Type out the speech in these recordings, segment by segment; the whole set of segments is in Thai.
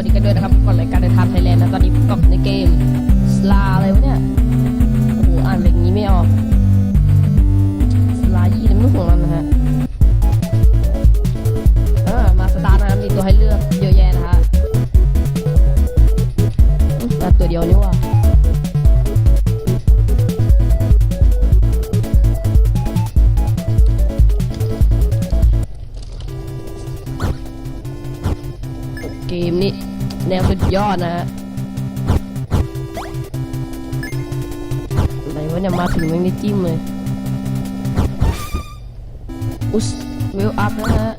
วัสดีกันด้วยนะครับก่อนรายการในทม์ไทยแลนด์นะ ตอนนี้ก็ในเกมสลาอะไรวะเนี่ย โอ้โห อ่านแบบนี้ไม่ออกสลายี่นี่ไม่ห่วงเรานะฮะเออมาสตาร์ทนะครับมีตัวให้เลือกเยอะแยะนะฮะอืมแต่ตัวเดียวนี่ว่ะเกมนี้ แนวสุดยอดนะฮะอะไรวะเนี่ยมาถึงม่งได้จิ้มเลย อุสเวลอัพนะฮะ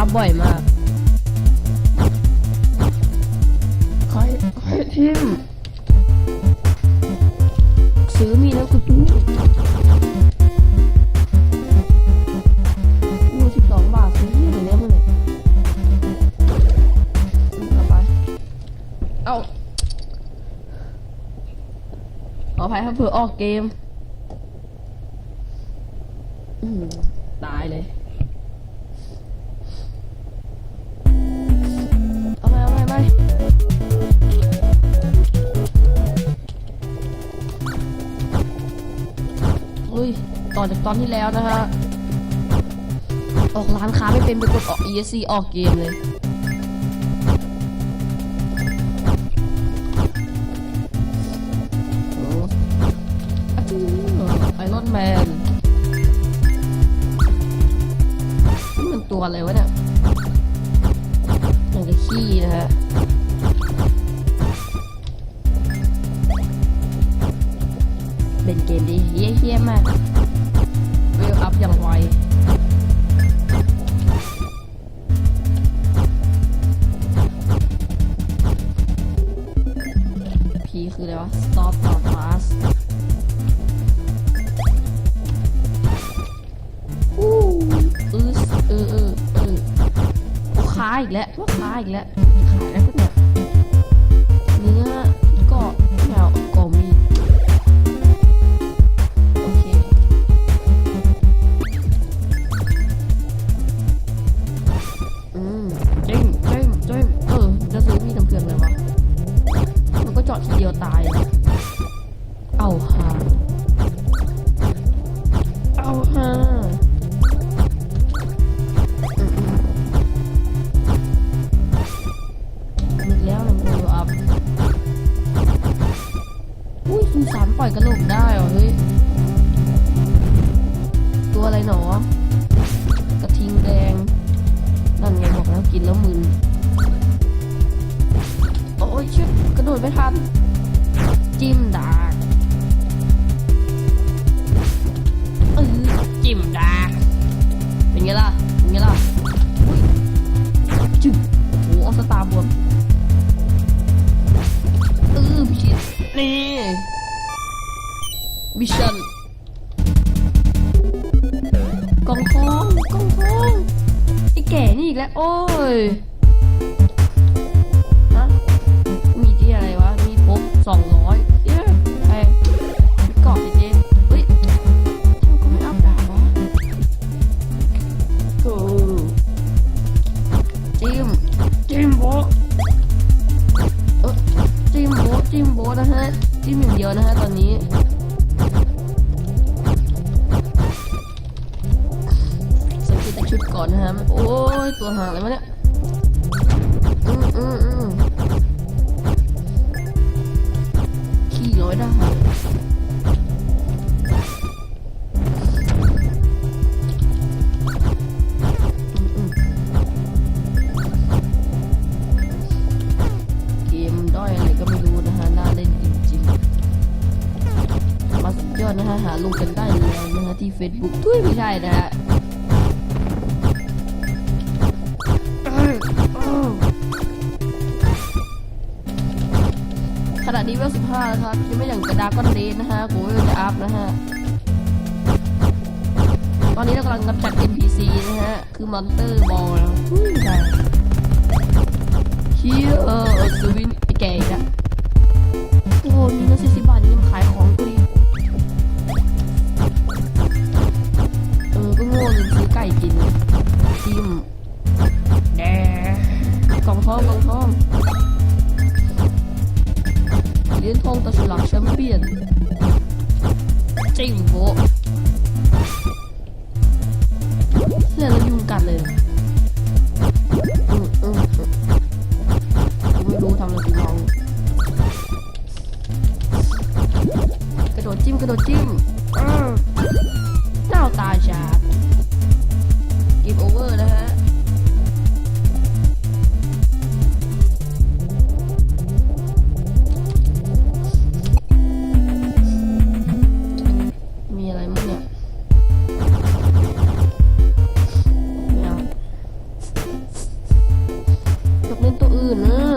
อว่าวิวอัพบ่อยมากใครใครทิมซื้อมีแล้วคุณดูมูสิบสองบาทซื้อที่ไหนเนี่ยมึงเนี่ยเอาไป เอาขออภัยครับเผื่อออกเกมอืมตายเลย ต่อจากตอนที่แล้วนะฮะ ออกร้านค้าไม่เป็นไปกดออก ESC ออกเกมเลยโอ้ไอรอนแมนนี่มันตัวอะไรวะเนี่ยอย่างกับขี้นะฮะเป็นเกมดีเยี่ยมมาก อัพอย่างไวพีคืออะไรวะ stop stop fast อู้อือเออเออเออโอ้ค้าอีกแล้วว่าค้าอีกแล้ว เพื่อนเลยวะมันก็เจาะทีเดียวตายเลยเอาฮาเอาฮาอืมอืมนึกแล้วนะมันอัพอุ้ยสุสานปล่อยกระโหลกได้เหรอเฮ้ย ตัวอะไรหนอกระทิงแดง นั่นไงบอกแล้วกินแล้วมึน ดดไม่ทันจิ้มดากเออจิ้มดากเป็นไงล่ะ เป็นไงล่ะอุ้ยจึ๊บโอ้โหเอสตาบวมเออพิชิตนี่มิชชั่นกองทองกองทองไอ้แก่นี่อีกแล้ว โอ้ย สองร้อยเย้แพงมีเกาะจริงๆเฮ้ยทำไมกูไม่อัพดาบวะกูจิ้มจิ้มโบะเออจิ้มโบะจิ้มโบะนะฮะจิ้มอย่างเดียวนะฮะตอนนี้สังเกตแต่ชุดก่อนนะฮะโอ้ยตัวหางอะไรวะเนี่ยอืมอืม อืมขี้น้อได้เกมด้อยอะไรก็ไม่รู้นะฮะน่าเล่นจริงๆมาสุดยอดนะฮะหาลงกันได้เลยนะฮะที่ Facebook ทุยไม่ใช่นะฮะ ห้าแล้วครับยังไม่อย่างกระดาก้อนเลนนะฮะกูไม่จะอัพนะฮะ ตอนนี้เรากำลังกำจัด NPC นะฮะ คือมอนเตอร์บอลนะอุ้ยได้เฮียเออสวินไอแก่อีกอะโอ้โหมีเงินสี่สิบบาทยังขายของกูอีเออก็โง่เลยซื้อไก่กินจิ้มแดกล่องทองกล่องทอง 连通的是老生变，进博，เล่นแล้วยุงกัดเลยอืมอืมไม่รู้ทำอะไรกูเกระโดดจิ้มกระโดดจิ้มอ้าวน่าตายจ้า não.